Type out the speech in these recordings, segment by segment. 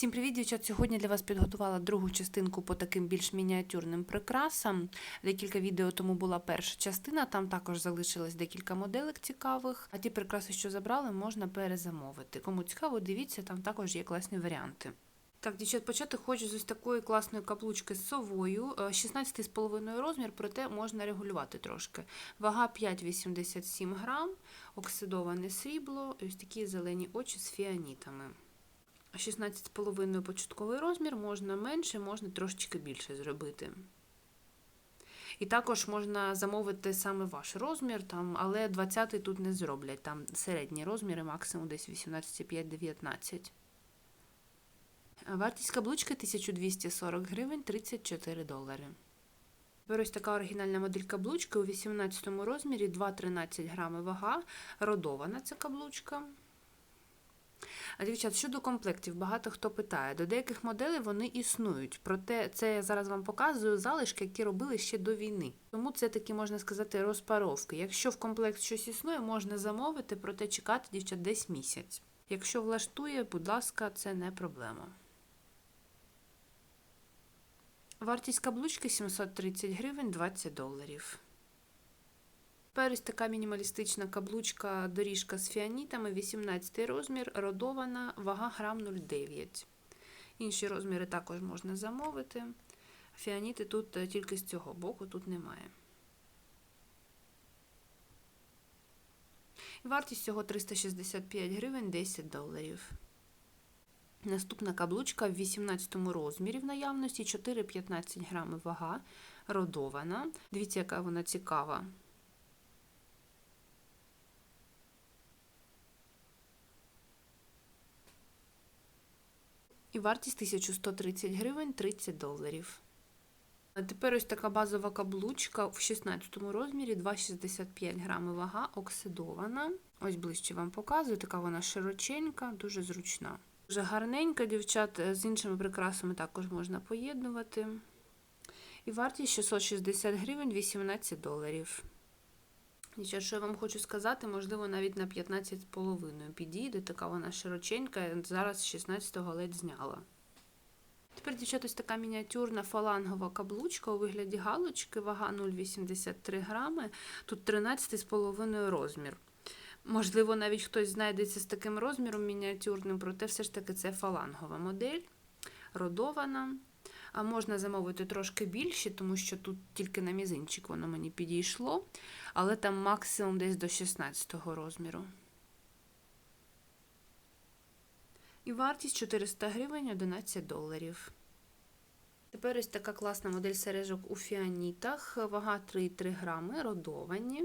Всім привіт, дівчат! Сьогодні для вас підготувала другу частинку по таким більш мініатюрним прикрасам. Декілька відео тому була перша частина, там також залишилось декілька моделек цікавих. А ті прикраси, що забрали, можна перезамовити. Кому цікаво, дивіться, там також є класні варіанти. Так, дівчат, почати хочу з ось такої класної каплучки з совою. Е, 16,5 розмір, проте можна регулювати трошки. Вага 5,87 грам, оксидоване срібло, і ось такі зелені очі з фіанітами. 16,5 початковий розмір, можна менше, можна трошечки більше зробити. І також можна замовити саме ваш розмір, там, але 20 тут не зроблять, там середні розміри, максимум десь 18,5-19. Вартість каблучки 1240 гривень 34 долари. Тепер ось така оригінальна модель каблучки у 18 розмірі, 2,13 грами вага, родована ця каблучка. Дівчат, щодо комплектів, багато хто питає. До деяких моделей вони існують. Проте це я зараз вам показую залишки, які робили ще до війни. Тому це такі, можна сказати, розпаровки. Якщо в комплект щось існує, можна замовити, проте чекати дівчат десь місяць. Якщо влаштує, будь ласка, це не проблема. Вартість каблучки 730 гривень 20 доларів. Тепер така мінімалістична каблучка доріжка з фіанітами, 18 розмір, родована, вага грам 0,9. Інші розміри також можна замовити. Фіаніти тут е, тільки з цього боку, тут немає. Вартість всього 365 гривень 10 доларів. Наступна каблучка в 18 розмірі в наявності 4,15 грами вага, родована. Дивіться, яка вона цікава. І вартість 1130 гривень 30 доларів. Тепер ось така базова каблучка в 16 розмірі, 2,65 грами вага, оксидована. Ось ближче вам показую, така вона широченька, дуже зручна. Дуже гарненька, дівчат, з іншими прикрасами також можна поєднувати. І вартість 660 гривень 18 доларів. Дівчат, що я вам хочу сказати, можливо, навіть на 15,5 підійде, така вона широченька, зараз 16-го ледь зняла. Тепер, дівчат, ось така мініатюрна фалангова каблучка у вигляді галочки, вага 0,83 грами, тут 13,5 розмір. Можливо, навіть хтось знайдеться з таким розміром мініатюрним, проте все ж таки це фалангова модель, родована. А можна замовити трошки більше, тому що тут тільки на мізинчик воно мені підійшло, але там максимум десь до 16 розміру. І вартість 400 гривень 11 доларів. Тепер ось така класна модель сережок у фіанітах. Вага 3,3 грами, родовані.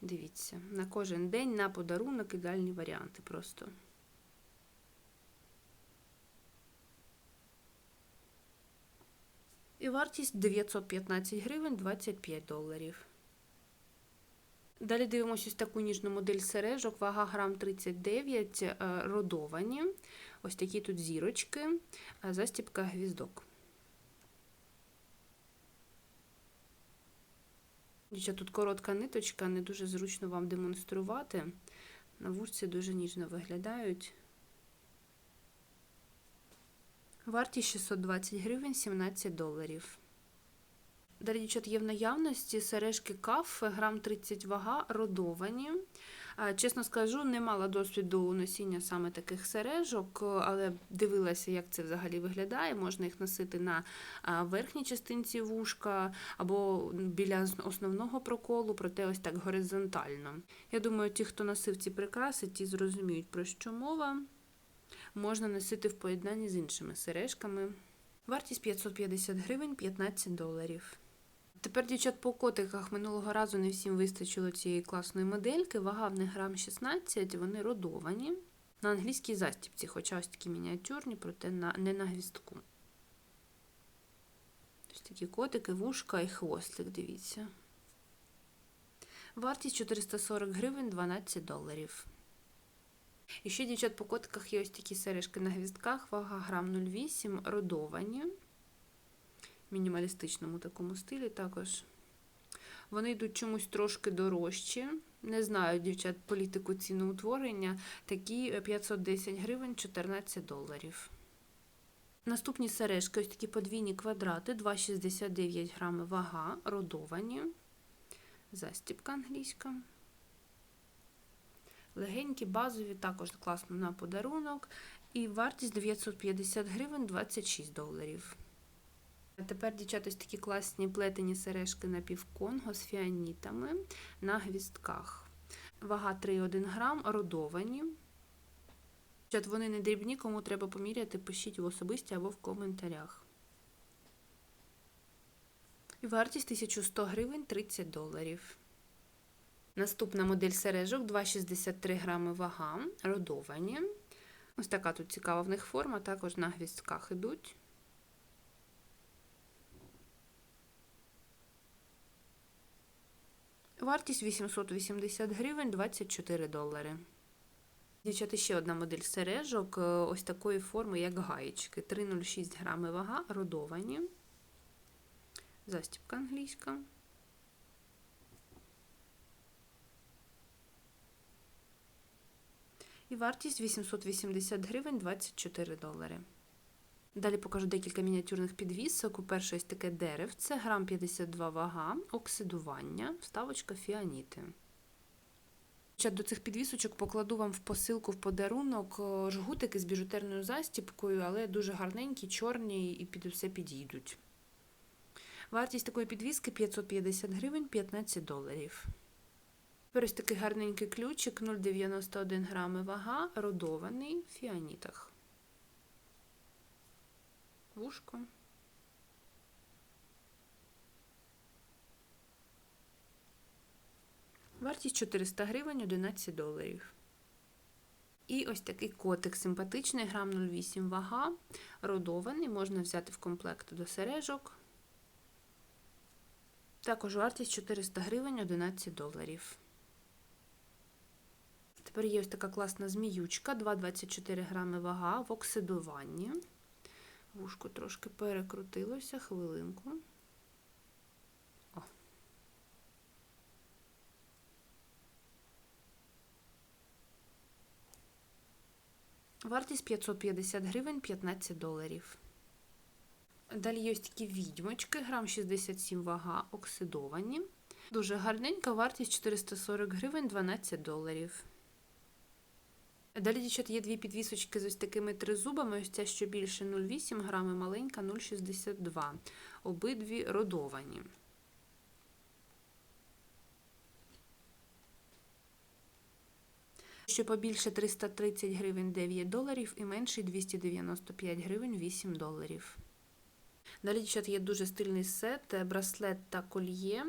Дивіться, на кожен день на подарунок ідеальні варіанти просто. І вартість 915 гривень 25 доларів. Далі дивимося ось таку ніжну модель сережок, вага грам 39, е, родовані. Ось такі тут зірочки, застібка гвіздок. Дівчата, тут коротка ниточка, не дуже зручно вам демонструвати. На вушці дуже ніжно виглядають. Вартість 620 гривень 17 доларів. Далі, дівчат, є в наявності сережки каф, грам 30 вага, родовані. Чесно скажу, не мала досвіду носіння саме таких сережок, але дивилася, як це взагалі виглядає. Можна їх носити на верхній частинці вушка або біля основного проколу, проте ось так горизонтально. Я думаю, ті, хто носив ці прикраси, ті зрозуміють, про що мова. Можна носити в поєднанні з іншими сережками. Вартість 550 гривень 15 доларів. Тепер, дівчат, по котиках минулого разу не всім вистачило цієї класної модельки. Вага в них грам 16, вони родовані. На англійській застіпці, хоча ось такі мініатюрні, проте не на гвіздку. Ось такі котики, вушка і хвостик, дивіться. Вартість 440 гривень 12 доларів. І ще, дівчат, по котиках є ось такі сережки на гвіздках, вага грам 0,8, родовані. В мінімалістичному такому стилі також. Вони йдуть чомусь трошки дорожчі. Не знаю, дівчат, політику ціноутворення. Такі 510 гривень 14 доларів. Наступні сережки, ось такі подвійні квадрати, 2,69 грами вага, родовані. Застіпка англійська. Легенькі, базові, також класно на подарунок. І вартість 950 гривень 26 доларів. А тепер, дівчата, ось такі класні плетені сережки на півконго з фіанітами на гвістках. Вага 3,1 грам, родовані. Вони не дрібні, кому треба поміряти, пишіть в особисті або в коментарях. І вартість 1100 гривень 30 доларів. Наступна модель сережок 2,63 грами вага, родовані. Ось така тут цікава в них форма, також на гвістках ідуть. Вартість 880 гривень 24 долари. Дівчата, ще одна модель сережок, е, ось такої форми, як гаєчки. 3,06 грами вага, родовані. Застібка англійська. І вартість 880 гривень 24 долари. Далі покажу декілька мініатюрних підвісок. У перше ось таке деревце, грам 52 вага, оксидування, вставочка фіаніти. До цих підвісочок покладу вам в посилку в подарунок е, жгутики з біжутерною застіпкою, але дуже гарненькі, чорні і під усе підійдуть. Вартість такої підвіски 550 гривень 15 доларів. Тепер ось такий гарненький ключик 0,91 грами вага, родований в фіанітах. Вушко. Вартість 400 гривень 11 доларів. І ось такий котик симпатичний, грам 0,8 вага, родований, можна взяти в комплект до сережок. Також вартість 400 гривень 11 доларів. Тепер є ось така класна зміючка, 2,24 грами вага в оксидуванні. Вушко трошки перекрутилося, хвилинку. О. Вартість 550 гривень 15 доларів. Далі є такі відьмочки, грам 67 вага, оксидовані. Дуже гарненька, вартість 440 гривень 12 доларів. Далі, дівчат, є дві підвісочки з ось такими тризубами. Ось ця що більше 0,8 грами, маленька 0,62. Обидві родовані. Що побільше 330 гривень 9 доларів і менший 295 гривень 8 доларів. Далі, дівчат, є дуже стильний сет, браслет та кольє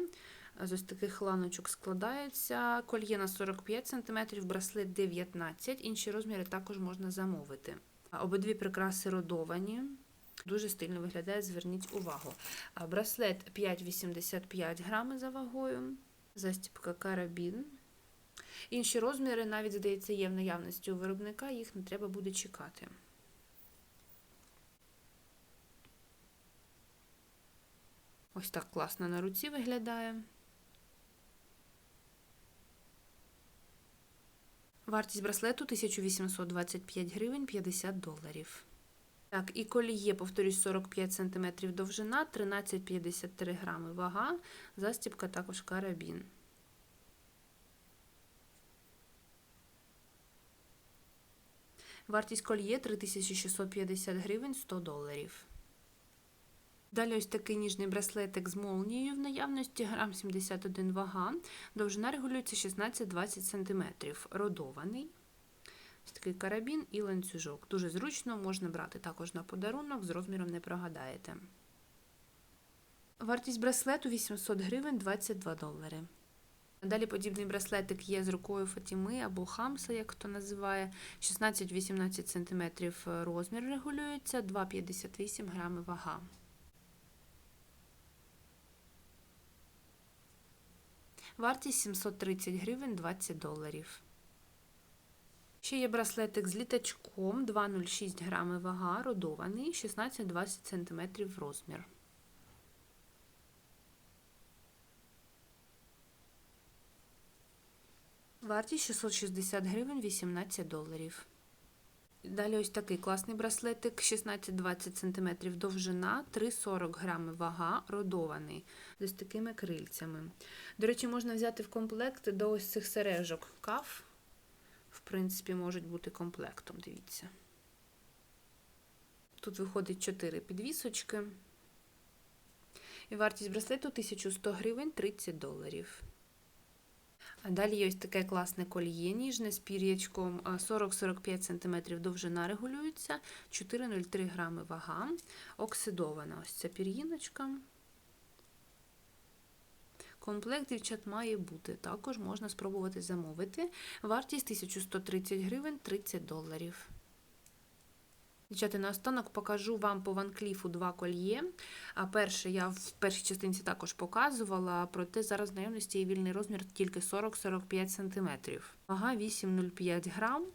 з ось таких ланочок складається. Кольє на 45 см, браслет 19 інші розміри також можна замовити. Обидві прикраси родовані. Дуже стильно виглядає, зверніть увагу. Браслет 5,85 грами за вагою, застіпка карабін. Інші розміри, навіть, здається, є в наявності у виробника, їх не треба буде чекати. Ось так класно на руці виглядає. Вартість браслету 1825 гривень 50 доларів. Так, і коліє, повторюсь, 45 см довжина, 13,53 грами вага, застібка також карабін. Вартість кольє 3650 гривень 100 доларів. Далі ось такий ніжний браслетик з молнією в наявності, грам 71 вага, довжина регулюється 16-20 см, родований. Ось такий карабін і ланцюжок. Дуже зручно, можна брати також на подарунок, з розміром не прогадаєте. Вартість браслету 800 гривень 22 долари. Далі подібний браслетик є з рукою Фатіми або Хамса, як хто називає, 16-18 см розмір регулюється, 2,58 грами вага. Вартість 730 гривень 20 доларів. Ще є браслетик з літачком 2,06 грами вага, родований, 16-20 см розмір. Вартість 660 гривень 18 доларів. Далі ось такий класний браслетик, 16-20 см довжина, 3,40 грами вага, родований, з ось такими крильцями. До речі, можна взяти в комплект до ось цих сережок каф. В принципі, можуть бути комплектом, дивіться. Тут виходить 4 підвісочки. І вартість браслету 1100 гривень 30 доларів. Далі є ось таке класне кольє ніжне з пір'ячком 40-45 см довжина регулюється, 4,03 грами вага, оксидована ось ця пір'їночка. Комплект дівчат має бути. Також можна спробувати замовити. Вартість 1130 гривень 30 доларів. Дівчата, наостанок покажу вам по Ван Кліфу два кольє. А перше я в першій частинці також показувала, проте зараз в наявності є вільний розмір тільки 40-45 см. Вага 8,05 грам.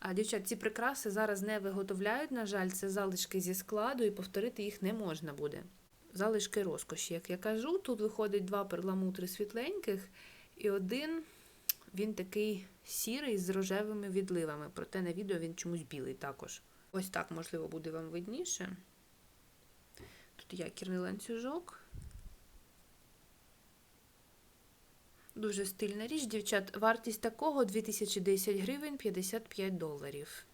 А дівчат, ці прикраси зараз не виготовляють, на жаль, це залишки зі складу, і повторити їх не можна буде. Залишки розкоші, як я кажу, тут виходить два перламутри світленьких, і один він такий сірий з рожевими відливами, проте на відео він чомусь білий також. Ось так, можливо, буде вам видніше. Тут якірний ланцюжок. Дуже стильна річ, дівчат. Вартість такого 2010 гривень 55 доларів.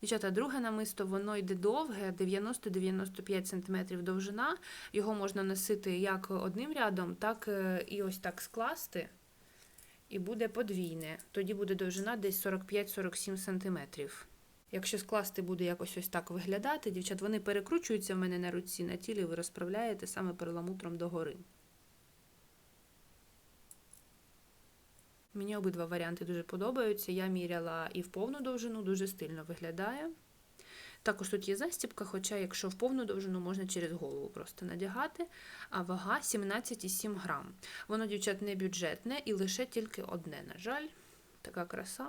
Дівчата, друге намисто, воно йде довге, 90-95 см довжина. Його можна носити як одним рядом, так е, і ось так скласти. І буде подвійне. Тоді буде довжина десь 45-47 см. Якщо скласти буде якось ось так виглядати, дівчат, вони перекручуються в мене на руці, на тілі ви розправляєте саме перламутром догори. Мені обидва варіанти дуже подобаються. Я міряла і в повну довжину, дуже стильно виглядає. Також тут є застібка, хоча, якщо в повну довжину, можна через голову просто надягати. А вага 17,7 грам. Воно, дівчат, не бюджетне і лише тільки одне, на жаль, така краса.